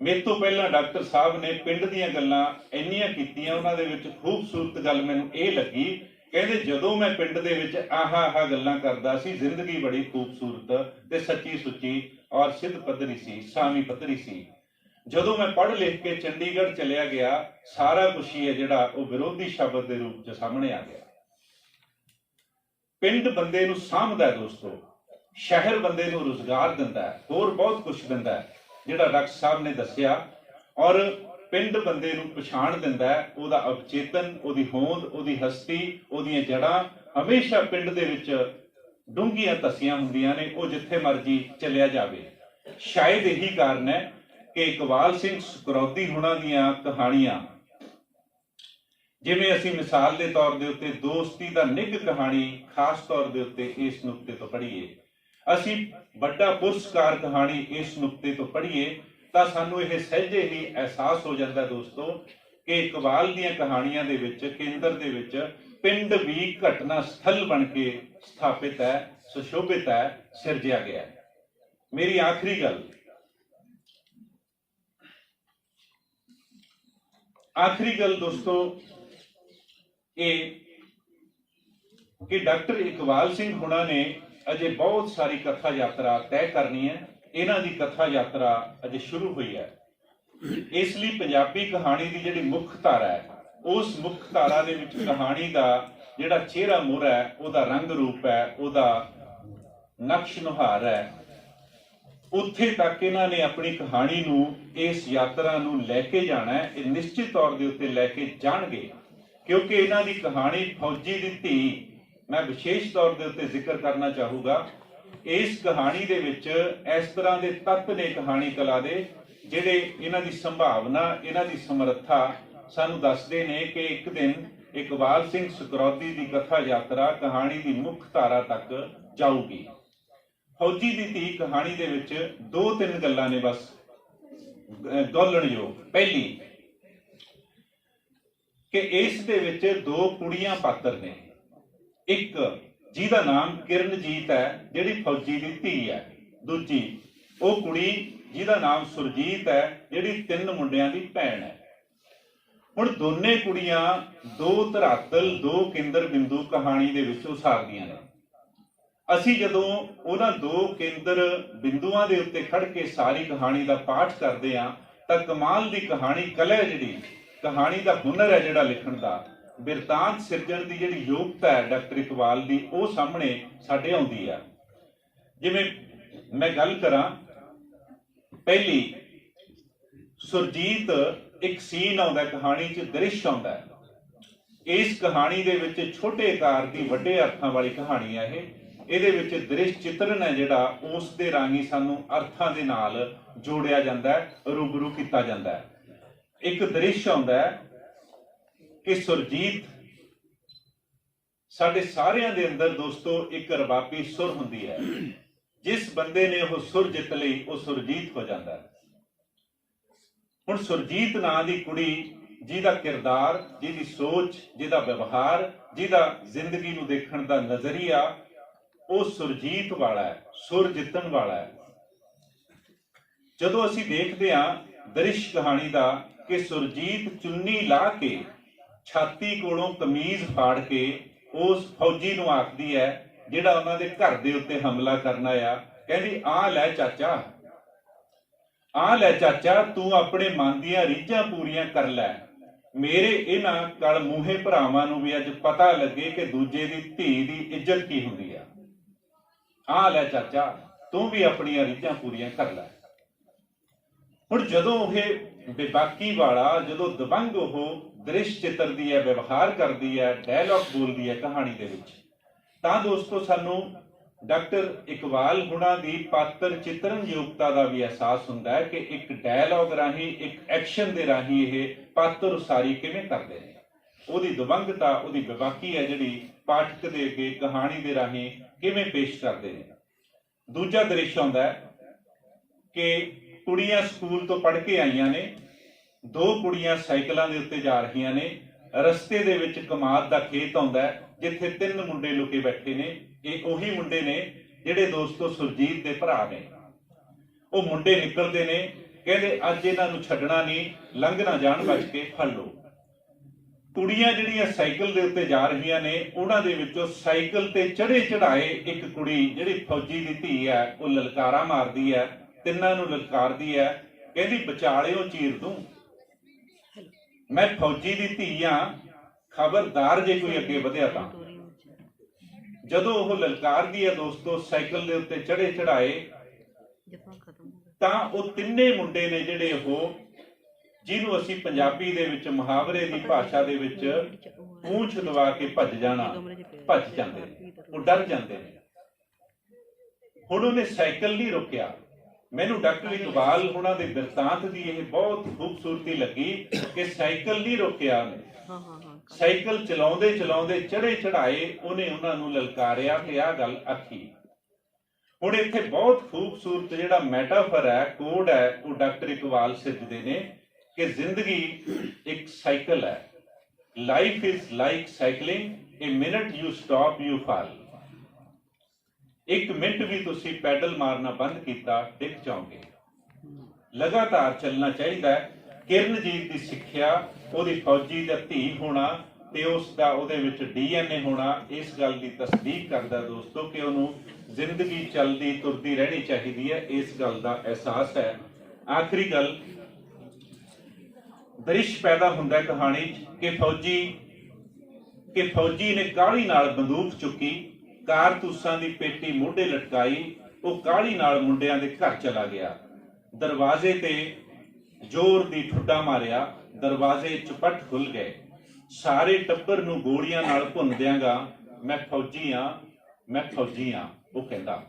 ਮੇਰੇ ਤੋਂ ਪਹਿਲਾਂ ਡਾਕਟਰ ਸਾਹਿਬ ਨੇ ਪਿੰਡ ਦੀਆਂ ਗੱਲਾਂ ਇੰਨੀਆਂ ਕੀਤੀਆਂ, ਉਹਨਾਂ ਦੇ ਵਿੱਚ ਖੂਬਸੂਰਤ ਗੱਲ ਮੈਨੂੰ ਇਹ ਲੱਗੀ, ਕਹਿੰਦੇ ਜਦੋਂ ਮੈਂ ਪਿੰਡ ਦੇ ਵਿੱਚ ਆਹਾ ਆਹਾ ਗੱਲਾਂ ਕਰਦਾ ਸੀ, ਜ਼ਿੰਦਗੀ ਬੜੀ ਖੂਬਸੂਰਤ ਤੇ ਸੱਚੀ ਸੁੱਚੀ ਔਰ ਸਿੱਧ ਪੱਧਰੀ ਸੀ, ਸਾਵੀ ਪੱਧਰੀ ਸੀ। ਜਦੋਂ ਮੈਂ ਪੜ੍ਹ ਲਿਖ ਕੇ ਚੰਡੀਗੜ੍ਹ ਚਲਿਆ ਗਿਆ, ਸਾਰਾ ਕੁਝ ਹੀ ਜਿਹੜਾ ਉਹ ਵਿਰੋਧੀ ਸ਼ਬਦ ਦੇ ਰੂਪ 'ਚ ਸਾਹਮਣੇ ਆ ਗਿਆ। ਪਿੰਡ ਬੰਦੇ ਨੂੰ ਸਾਂਭਦਾ ਦੋਸਤੋ, ਸ਼ਹਿਰ ਬੰਦੇ ਨੂੰ ਰੁਜ਼ਗਾਰ ਦਿੰਦਾ ਹੋਰ ਬਹੁਤ ਕੁਝ ਦਿੰਦਾ ਹੈ। ਜਿਹੜਾ ਡਾਕਟਰ ਸਾਹਿਬ ਨੇ ਦੱਸਿਆ ਔਰ ਪਿੰਡ ਬੰਦੇ ਨੂੰ ਪਛਾਣ ਦਿੰਦਾ ਉਹਦਾ ਅਵਚੇਤਨ, ਉਹਦੀ ਹੋਂਦ, ਉਹਦੀ ਹਸਤੀ, ਉਹਦੀਆਂ ਜੜਾਂ ਹਮੇਸ਼ਾ ਪਿੰਡ ਦੇ ਵਿੱਚ ਡੂੰਘੀਆਂ ਤਸੀਆਂ ਹੁੰਦੀਆਂ ਨੇ, ਉਹ ਜਿੱਥੇ ਮਰਜ਼ੀ ਚੱਲਿਆ ਜਾਵੇ। ਸ਼ਾਇਦ ਇਹੀ ਕਾਰਨ ਹੈ ਕਿ ਇਕਬਾਲ ਸਿੰਘ ਸਕਰੌਦੀ ਹੁਣਾਂ ਦੀਆਂ ਕਹਾਣੀਆਂ, ਜਿਵੇਂ ਅਸੀਂ ਮਿਸਾਲ ਦੇ ਤੌਰ ਦੇ ਉੱਤੇ ਦੋਸਤੀ ਦਾ ਨਿੱਘ ਕਹਾਣੀ ਖਾਸ ਤੌਰ ਦੇ ਉੱਤੇ ਇਸ ਨੁਕਤੇ ਤੋਂ ਪੜ੍ਹੀਏ ਅਸੀਂ ਵੱਡਾ ਪੁਰਸਕਾਰ ਕਹਾਣੀ ਇਸ ਨੁਕਤੇ ਤੋਂ ਪੜ੍ਹੀਏ, ਤਾਂ ਸਾਨੂੰ ਇਹ ਸਹਿਜੇ ਹੀ ਅਹਿਸਾਸ ਹੋ ਜਾਂਦਾ ਦੋਸਤੋ ਕਿ ਇਕਬਾਲ ਦੀਆਂ ਕਹਾਣੀਆਂ ਦੇ ਵਿੱਚ, ਕੇਂਦਰ ਦੇ ਵਿੱਚ ਪਿੰਡ ਵੀ ਘਟਨਾ ਸਥਲ ਬਣ ਕੇ ਸਥਾਪਿਤ ਹੈ, ਸੁਸ਼ੋਭਿਤ ਹੈ, ਸਿਰਜਿਆ ਗਿਆ ਹੈ। ਮੇਰੀ ਆਖਰੀ ਗੱਲ। ਆਖਰੀ ਗੱਲ ਦੋਸਤੋ ਇਹ ਕਿ ਡਾਕਟਰ ਇਕਬਾਲ ਸਿੰਘ ਹੁਣਾਂ ਨੇ ਅਜੇ ਬਹੁਤ ਸਾਰੀ ਕਥਾ ਯਾਤਰਾ ਤੈਅ ਕਰਨੀ ਹੈ। ਇਹਨਾਂ ਦੀ ਕਥਾ ਯਾਤਰਾ ਅਜੇ ਸ਼ੁਰੂ ਹੋਈ ਹੈ। ਇਸ ਲਈ ਪੰਜਾਬੀ ਕਹਾਣੀ ਦੀ ਜਿਹੜੀ ਮੁੱਖ ਧਾਰਾ ਹੈ, ਉਸ ਮੁੱਖ ਧਾਰਾ ਦੇ ਵਿੱਚ ਕਹਾਣੀ ਦਾ ਜਿਹੜਾ ਚਿਹਰਾ ਮੋਹਰਾ ਹੈ, ਉਹਦਾ ਰੰਗ ਰੂਪ ਹੈ, ਉਹਦਾ ਨਕਸ਼ ਨੁਹਾਰ ਹੈ। ਉੱਥੇ ਤੱਕ ਇਹਨਾਂ ਨੇ ਆਪਣੀ ਕਹਾਣੀ ਨੂੰ ਇਸ ਯਾਤਰਾ ਨੂੰ ਲੈ ਕੇ ਜਾਣਾ ਹੈ। ਇਹ ਨਿਸ਼ਚਿਤ ਤੌਰ ਦੇ ਉੱਤੇ ਲੈ ਕੇ ਜਾਣਗੇ, ਕਿਉਂਕਿ ਇਹਨਾਂ ਦੀ ਕਹਾਣੀ ਫੌਜੀ ਦੀ ਧੀ ਮੈਂ ਵਿਸ਼ੇਸ਼ ਤੌਰ ਦੇ ਉੱਤੇ ਜ਼ਿਕਰ ਕਰਨਾ ਚਾਹੂੰਗਾ, ਇਸ ਕਹਾਣੀ ਦੇ ਵਿੱਚ ਇਸ ਤਰ੍ਹਾਂ ਦੇ ਤੱਤ ਨੇ ਕਹਾਣੀ ਕਲਾ ਦੇ, ਜਿਹੜੇ ਇਹਨਾਂ ਦੀ ਸੰਭਾਵਨਾ, ਇਹਨਾਂ ਦੀ ਸਮਰੱਥਾ ਸਾਨੂੰ ਦੱਸਦੇ ਨੇ ਕਿ ਇੱਕ ਦਿਨ ਇਕਬਾਲ ਸਿੰਘ ਸਕਰੌਦੀ ਦੀ ਕਥਾ ਯਾਤਰਾ ਕਹਾਣੀ ਦੀ ਮੁੱਖ ਧਾਰਾ ਤੱਕ ਜਾਊਗੀ। ਫੌਜੀ ਦੀ ਧੀ ਕਹਾਣੀ ਦੇ ਵਿੱਚ ਦੋ ਤਿੰਨ ਗੱਲਾਂ ਨੇ ਬਸ, ਅਹ ਪਹਿਲੀ, ਕਿ ਇਸ ਦੇ ਵਿੱਚ ਦੋ ਕੁੜੀਆਂ ਪਾਤਰ ਨੇ। ਇੱਕ, ਜਿਹਦਾ ਨਾਮ ਕਿਰਨਜੀਤ ਹੈ, ਜਿਹੜੀ ਫੌਜੀ ਦੀ ਧੀ ਹੈ। ਦੂਜੀ, ਉਹ ਕੁੜੀ ਜਿਹਦਾ ਨਾਮ ਸੁਰਜੀਤ ਹੈ, ਜਿਹੜੀ ਤਿੰਨ ਮੁੰਡਿਆਂ ਦੀ ਭੈਣ ਹੈ। ਹੁਣ ਦੋਨੇ ਕੁੜੀਆਂ ਦੋ ਧਰਾਤਲ, ਦੋ ਕੇਂਦਰ ਬਿੰਦੂ ਕਹਾਣੀ ਦੇ ਵਿੱਚ ਉਸਾਰਦੀਆਂ ਨੇ। ਅਸੀਂ ਜਦੋਂ ਉਹਨਾਂ ਦੋ ਕੇਂਦਰ ਬਿੰਦੂਆਂ ਦੇ ਉੱਤੇ ਖੜ ਕੇ ਸਾਰੀ ਕਹਾਣੀ ਦਾ ਪਾਠ ਕਰਦੇ ਹਾਂ, ਤਾਂ ਕਮਾਲ ਦੀ ਕਹਾਣੀ ਕਲਾ ਹੈ ਜਿਹੜੀ, ਕਹਾਣੀ ਦਾ ਹੁਨਰ ਹੈ ਜਿਹੜਾ ਲਿਖਣ ਦਾ। ਬਿਰਤਾਂਤ ਸਿਰਜਣ ਦੀ ਜਿਹੜੀ ਯੋਗਤਾ ਹੈ ਡਾਕਟਰ ਇਕਬਾਲ ਦੀ, ਉਹ ਸਾਹਮਣੇ ਸਾਡੇ ਆਉਂਦੀ ਆ। ਜਿਵੇਂ ਮੈਂ ਗੱਲ ਕਰਾਂ, ਪਹਿਲੀ ਸੁਰਜੀਤ ਇੱਕ ਸੀਨ ਆਉਂਦਾ, ਕਹਾਣੀ 'ਚ ਦ੍ਰਿਸ਼ ਆਉਂਦਾ ਇਸ ਕਹਾਣੀ ਦੇ ਵਿੱਚ ਛੋਟੇ ਆਕਾਰ ਦੀ ਵੱਡੇ ਅਰਥਾਂ ਵਾਲੀ ਕਹਾਣੀ ਹੈ ਇਹ। ਇਹਦੇ ਵਿੱਚ ਦ੍ਰਿਸ਼ ਚਿਤਰਨ ਹੈ ਜਿਹੜਾ, ਉਸ ਦੇ ਰਾਹੀਂ ਸਾਨੂੰ ਅਰਥਾਂ ਦੇ ਨਾਲ ਜੋੜਿਆ ਜਾਂਦਾ ਹੈ, ਰੂਬਰੂ ਕੀਤਾ ਜਾਂਦਾ ਹੈ। ਇੱਕ ਦ੍ਰਿਸ਼ ਆਉਂਦਾ ਹੈ ਕਿ ਸੁਰਜੀਤ ਸਾਡੇ ਸਾਰਿਆਂ ਦੇ ਅੰਦਰ ਦੋਸਤੋ ਇੱਕ ਰਬਾਬੀ ਸੁਰ ਹੁੰਦੀ ਹੈ। ਜਿਸ ਬੰਦੇ ਨੇ ਉਹ ਸੁਰ ਜਿੱਤ ਲਈ ਉਹ ਸੁਰਜੀਤ ਹੋ ਜਾਂਦਾ ਹੈ। ਹੁਣ ਸੁਰਜੀਤ ਨਾਂ ਦੀ ਕੁੜੀ, ਜਿਹਦਾ ਕਿਰਦਾਰ, ਜਿਹਦੀ ਸੋਚ, ਜਿਹਦਾ ਵਿਵਹਾਰ, ਜਿਹਦਾ ਜ਼ਿੰਦਗੀ ਨੂੰ ਦੇਖਣ ਦਾ ਨਜ਼ਰੀਆ, ਉਹ ਸੁਰਜੀਤ ਵਾਲਾ ਹੈ, ਸੁਰ ਜਿੱਤਣ ਵਾਲਾ ਹੈ। ਜਦੋਂ ਅਸੀਂ ਦੇਖਦੇ ਹਾਂ ਦ੍ਰਿਸ਼ ਕਹਾਣੀ ਦਾ ਕਿ ਸੁਰਜੀਤ ਚੁੰਨੀ ਲਾ ਕੇ ਛਾਤੀ ਕੋਲੋਂ ਕਮੀਜ਼ ਫਾੜ ਕੇ ਉਸ ਫੌਜੀ ਨੂੰ ਆਖਦੀ ਹੈ, ਜਿਹੜਾ ਉਹਨਾਂ ਦੇ ਘਰ ਦੇ ਉੱਤੇ ਹਮਲਾ ਕਰਨਾ ਆ ਕਹਿੰਦੀ ਆ ਲੈ ਚਾਚਾ ਆ ਲੈ ਚਾਚਾ, ਤੂੰ ਆਪਣੇ ਮਨ ਦੀਆਂ ਰੀਝਾਂ ਪੂਰੀਆਂ ਕਰ ਲੈ। ਮੇਰੇ ਇਹਨਾਂ ਕਲ ਮੂਹੇ ਭਰਾਵਾਂ ਨੂੰ ਵੀ ਅੱਜ ਪਤਾ ਲੱਗੇ ਕਿ ਦੂਜੇ ਦੀ ਧੀ ਦੀ ਇੱਜ਼ਤ ਕੀ ਹੁੰਦੀ ਆ। ਆ ਲੈ ਚਾਚਾ, ਤੂੰ ਵੀ ਆਪਣੀਆਂ ਰੀਝਾਂ ਪੂਰੀਆਂ ਕਰ ਲੈ। ਹੁਣ ਜਦੋਂ ਇਹ ਬੇਬਾਕੀ ਵਾਲਾ ਜਦੋਂ ਦਬੰਗ ਉਹ ਦ੍ਰਿਸ਼ ਚਿੱਤਰਦੀ ਹੈ, ਵਿਵਹਾਰ ਕਰਦੀ ਹੈ ਡਾਇਲੌਗ ਬੋਲਦੀ ਹੈ ਕਹਾਣੀ ਦੇ ਵਿੱਚ। ਤਾਂ ਦੋਸਤੋ ਸਾਨੂੰ ਡਾਕਟਰ ਇਕਬਾਲ ਹੁਣਾ ਦੀ ਪਾਤਰ ਚਿੱਤਰਨ ਯੋਗਤਾ ਦਾ ਵੀ ਅਹਿਸਾਸ ਹੁੰਦਾ ਹੈ ਕਿ ਇੱਕ ਡਾਇਲੌਗ ਰਾਹੀਂ, ਇੱਕ ਐਕਸ਼ਨ ਦੇ ਰਾਹੀਂ ਇਹ ਪਾਤਰ ਉਸਾਰੀ ਕਿਵੇਂ ਕਰਦੇ ਨੇ। ਉਹਦੀ ਦਬੰਗਤਾ ਉਹਦੀ ਬੇਬਾਕੀ ਹੈ ਜਿਹੜੀ ਪਾਠਕ ਦੇ ਅੱਗੇ, ਕਹਾਣੀ ਦੇ ਰਾਹੀਂ ਕਿਵੇਂ ਪੇਸ਼ ਕਰਦੇ ਨੇ। ਦੂਜਾ ਦ੍ਰਿਸ਼ ਆਉਂਦਾ ਹੈ ਕਿ ਕੁੜੀਆਂ ਸਕੂਲ ਤੋਂ ਪੜ੍ਹ ਕੇ ਆਈਆਂ ਨੇ। ਦੋ ਕੁੜੀਆਂ ਸਾਈਕਲਾਂ ਦੇ ਉੱਤੇ ਜਾ ਰਹੀਆਂ ਨੇ। ਰਸਤੇ ਦੇ ਵਿੱਚ ਕਮਾਦ ਦਾ ਖੇਤ ਆਉਂਦਾ ਜਿੱਥੇ ਤਿੰਨ ਮੁੰਡੇ ਲੁਕੇ ਬੈਠੇ ਨੇ। ਇਹ ਉਹੀ ਮੁੰਡੇ ਨੇ ਜਿਹੜੇ ਦੋਸਤੋ ਸੁਰਜੀਤ ਦੇ ਭਰਾ ਨੇ। ਉਹ ਮੁੰਡੇ ਨਿਕਲਦੇ ਨੇ, ਕਹਿੰਦੇ ਅੱਜ ਇਹਨਾਂ ਨੂੰ ਛੱਡਣਾ ਨਹੀਂ, ਲੰਘ ਨਾ ਜਾਣ, ਬਚ ਕੇ ਫੜ ਲਓ। ਕੁੜੀਆਂ ਜਿਹੜੀਆਂ ਸਾਈਕਲ ਦੇ ਉੱਤੇ ਜਾ ਰਹੀਆਂ ਨੇ, ਉਹਨਾਂ ਦੇ ਵਿੱਚੋਂ ਸਾਈਕਲ ਤੇ ਚੜੇ ਚੜਾਏ ਇੱਕ ਕੁੜੀ ਜਿਹੜੀ ਫੌਜੀ ਦੀ ਧੀ ਹੈ, ਉਹ ਲਲਕਾਰਾ ਮਾਰਦੀ ਹੈ। ਤਿੰਨਾਂ ਨੂੰ ਲਲਕਾਰਦੀ ਹੈ ਕਹਿੰਦੀ ਵਿਚਾਲਿਓ ਚੀਰ ਦੂੰ ਮੈਂ ਫੌਜੀ ਦੀ ਧੀ ਆ, ਖਬਰਦਾਰ ਜੇ ਕੋਈ ਅੱਗੇ ਵਧਿਆ ਤਾਂ। ਜਦੋਂ ਉਹ ਲਲਕਾਰਦੀ ਹੈ ਦੋਸਤੋ, ਸਾਈਕਲ ਦੇ ਉੱਤੇ ਚੜੇ ਚੜਾਏ ਤਾਂ ਉਹ ਤਿੰਨੇ ਮੁੰਡੇ ਨੇ ਜਿਹੜੇ ਉਹ, ਜਿਹਨੂੰ ਅਸੀਂ ਪੰਜਾਬੀ ਦੇ ਵਿੱਚ, ਮੁਹਾਵਰੇ ਦੀ ਭਾਸ਼ਾ ਦੇ ਵਿੱਚ ਪੂੰਛ ਲਵਾ ਕੇ ਭੱਜ ਜਾਣਾ, ਭੱਜ ਜਾਂਦੇ ਨੇ, ਉਹ ਡਰ ਜਾਂਦੇ ਨੇ। ਹੁਣ ਉਹਨੇ ਸਾਈਕਲ ਨਹੀਂ ਰੋਕਿਆ। ਮੈਨੂੰ ਡਾਕਟਰ ਇਕਬਾਲ ਹੁਣਾਂ ਦੇ ਬਿਰਤਾਂਤ ਦੀ ਇਹ ਬਹੁਤ ਖੂਬਸੂਰਤੀ ਲੱਗੀ ਕਿ ਸਾਈਕਲ ਨਹੀਂ ਰੁਕਿਆ ਹਾਂ ਹਾਂ ਹਾਂ ਕਰ- ਸਾਈਕਲ ਚਲਾਉਂਦੇ ਚਲਾਉਂਦੇ ਚੜੇ ਚੜਾਏ ਉਹਨੇ ਉਹਨਾਂ ਨੂੰ ਲਲਕਾਰਿਆ ਕਿ ਆਹ ਗੱਲ ਆਖੀ। ਹੁਣ ਇੱਥੇ ਬਹੁਤ ਖੂਬਸੂਰਤ ਜਿਹੜਾ ਮੈਟਾਫਰ ਹੈ ਕੋਡ ਹੈ ਉਹ ਡਾਕਟਰ ਇਕਬਾਲ ਸਿਰਜਦੇ ਨੇ ਕਿ ਜ਼ਿੰਦਗੀ ਇੱਕ ਸਾਈਕਲ ਹੈ। Life is like cycling a minute you stop you fall ਇੱਕ ਮਿੰਟ ਵੀ ਤੁਸੀਂ ਪੈਡਲ ਮਾਰਨਾ ਬੰਦ ਕੀਤਾ, ਡਿੱਗ ਜਾਓਗੇ। ਲਗਾਤਾਰ ਚੱਲਣਾ ਚਾਹੀਦਾ ਹੈ। ਕਿਰਨਜੀਤ ਦੀ ਸਿੱਖਿਆ, ਉਹਦੀ ਫੌਜੀ ਦਾ ਧੀ ਹੋਣਾ ਤੇ ਉਸ ਦਾ ਉਹਦੇ ਵਿੱਚ ਡੀਐਨਏ ਹੋਣਾ, ਇਸ ਗੱਲ ਦੀ ਤਸਦੀਕ ਕਰਦਾ ਦੋਸਤੋ ਕਿ ਉਹਨੂੰ ਜ਼ਿੰਦਗੀ ਚੱਲਦੀ, ਤੁਰਦੀ ਰਹਿਣੀ ਚਾਹੀਦੀ ਹੈ, ਇਸ ਗੱਲ ਦਾ ਅਹਿਸਾਸ ਹੈ। ਆਖਰੀ ਗੱਲ, ਦ੍ਰਿਸ਼ ਪੈਦਾ ਹੁੰਦਾ ਕਹਾਣੀ 'ਚ ਕਿ ਫੌਜੀ ਕਿ ਫੌਜੀ ਨੇ ਕਾਹਲੀ ਨਾਲ ਬੰਦੂਕ ਚੁੱਕੀ ਕਾਰਤੂਸਾਂ ਦੀ ਪੇਟੀ ਮੋਢੇ ਲਟਕਾਈ, ਉਹ ਕਾਹਲੀ ਨਾਲ ਮੁੰਡਿਆਂ ਦੇ ਘਰ ਚਲਾ ਗਿਆ। ਦਰਵਾਜ਼ੇ ਤੇ ਜ਼ੋਰ ਦੀ ਠੁੱਡਾ ਮਾਰਿਆ, ਦਰਵਾਜ਼ੇ ਚੁਪਟ ਖੁੱਲ ਗਏ। ਸਾਰੇ ਟੱਬਰ ਨੂੰ ਗੋਲੀਆਂ ਨਾਲ ਭੁੰਨ ਦਿਆਂਗਾ, ਮੈਂ ਫੌਜੀ ਆ, ਮੈਂ ਫੌਜੀ ਆ, ਉਹ ਕਹਿੰਦਾ।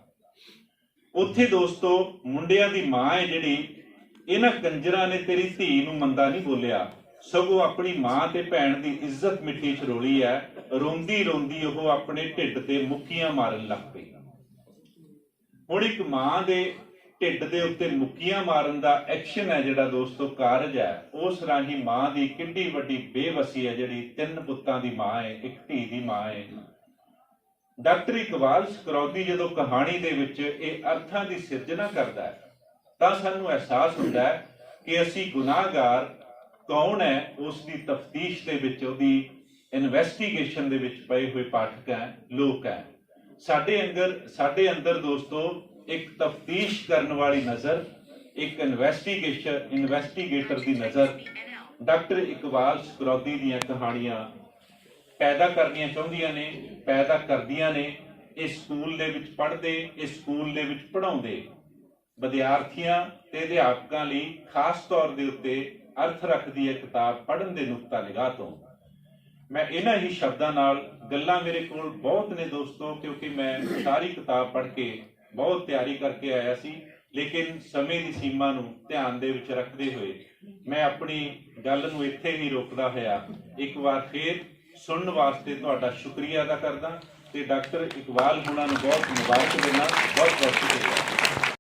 ਉੱਥੇ ਦੋਸਤੋ, ਮੁੰਡਿਆਂ ਦੀ ਮਾਂ ਹੈ ਜਿਹੜੀ, ਇਹਨਾਂ ਕੰਜਰਾਂ ਨੇ ਤੇਰੀ ਧੀ ਨੂੰ ਮੰਦਾ ਨਹੀਂ ਬੋਲਿਆ। ਸਗੋਂ ਆਪਣੀ ਮਾਂ ਤੇ ਭੈਣ ਦੀ ਇੱਜ਼ਤ ਮਿੱਟੀ ਛਰੋਲੀ ਹੈ ਰੋਂਦੀ ਰੋਂਦੀ ਉਹ ਆਪਣੇ ਢਿੱਡ ਤੇ ਮੁੱਕੀਆਂ ਮਾਰਨ ਲੱਗ ਪਈ। ਹੁਣ ਇੱਕ ਮਾਂ ਦੇ ਢਿੱਡ ਦੇ ਉੱਤੇ ਮੁੱਕੀਆਂ ਮਾਰਨ ਦਾ ਐਕਸ਼ਨ ਹੈ ਜਿਹੜਾ ਦੋਸਤੋ, ਕਾਰਜ ਹੈ ਉਸ ਰਾਹੀਂ ਮਾਂ ਦੀ ਕਿੰਨੀ ਵੱਡੀ ਬੇਵਸੀ ਹੈ ਜਿਹੜੀ ਤਿੰਨ ਪੁੱਤਾਂ ਦੀ ਮਾਂ ਹੈ ਇੱਕ ਧੀ ਦੀ ਮਾਂ ਹੈ ਡਾਕਟਰ ਇਕਬਾਲ ਸਕਰੌਤੀ ਜਦੋਂ ਕਹਾਣੀ ਦੇ ਵਿੱਚ ਇਹ ਅਰਥਾਂ ਦੀ ਸਿਰਜਣਾ ਕਰਦਾ ਹੈ ਤਾਂ ਸਾਨੂੰ ਅਹਿਸਾਸ ਹੁੰਦਾ ਹੈ ਕਿ ਅਸੀਂ ਗੁਨਾਹਗਾਰ ਕੌਣ ਹੈ ਉਸ ਦੀ ਤਫਤੀਸ਼ ਦੇ ਵਿੱਚ, ਉਹਦੀ ਇਨਵੈਸਟੀਗੇਸ਼ਨ ਦੇ ਵਿੱਚ ਪਏ ਹੋਏ ਪਾਠਕ ਹੈ, ਲੋਕ ਹੈ। ਸਾਡੇ ਅੰਦਰ ਸਾਡੇ ਅੰਦਰ ਦੋਸਤੋ, ਇੱਕ ਤਫਤੀਸ਼ ਕਰਨ ਵਾਲੀ ਨਜ਼ਰ, ਇੱਕ ਇਨਵੈਸਟੀਗੇਸ਼ਨ ਇਨਵੈਸਟੀਗੇਟਰ ਦੀ ਨਜ਼ਰ, ਡਾਕਟਰ ਇਕਬਾਲ ਸਕਰੌਦੀ ਦੀਆਂ ਕਹਾਣੀਆਂ ਪੈਦਾ ਕਰਨੀਆਂ ਚਾਹੁੰਦੀਆਂ ਨੇ, ਪੈਦਾ ਕਰਦੀਆਂ ਨੇ ਇਸ ਸਕੂਲ ਦੇ ਵਿੱਚ ਪੜ੍ਹਦੇ ਇਸ ਸਕੂਲ ਦੇ ਵਿੱਚ ਪੜ੍ਹਾਉਂਦੇ। ਵਿਦਿਆਰਥੀਆਂ ਤੇ ਅਧਿਆਪਕਾਂ ਲਈ ਖਾਸ ਤੌਰ ਦੇ ਉੱਤੇ ਅਰਥ ਰੱਖਦੀ ਹੈ ਕਿਤਾਬ ਪੜ੍ਹਨ ਦੇ ਨੁਕਤਾ ਨਿਗਾਹ ਤੋਂ। ਮੈਂ ਇਹਨਾਂ ਹੀ ਸ਼ਬਦਾਂ ਨਾਲ ਗੱਲਾਂ ਮੇਰੇ ਕੋਲ ਬਹੁਤ ਨੇ ਦੋਸਤੋ, ਕਿਉਂਕਿ ਮੈਂ ਸਾਰੀ ਕਿਤਾਬ ਪੜ੍ਹ ਕੇ ਬਹੁਤ ਤਿਆਰੀ ਕਰਕੇ ਆਇਆ ਸੀ, ਲੇਕਿਨ ਸਮੇਂ ਦੀ ਸੀਮਾ ਨੂੰ ਧਿਆਨ ਦੇ ਵਿੱਚ ਰੱਖਦੇ ਹੋਏ ਮੈਂ ਆਪਣੀ ਗੱਲ ਨੂੰ ਇੱਥੇ ਹੀ ਰੋਕਦਾ ਹੋਇਆ। ਇੱਕ ਵਾਰ ਫੇਰ ਸੁਣਨ ਵਾਸਤੇ ਤੁਹਾਡਾ ਸ਼ੁਕਰੀਆ ਅਦਾ ਕਰਦਾ ਤੇ ਡਾਕਟਰ ਇਕਬਾਲ ਹੁਣਾਂ ਨੂੰ ਬਹੁਤ ਮੁਬਾਰਕ ਦੇਣਾ। ਬਹੁਤ ਬਹੁਤ ਸ਼ੁਕਰੀਆ।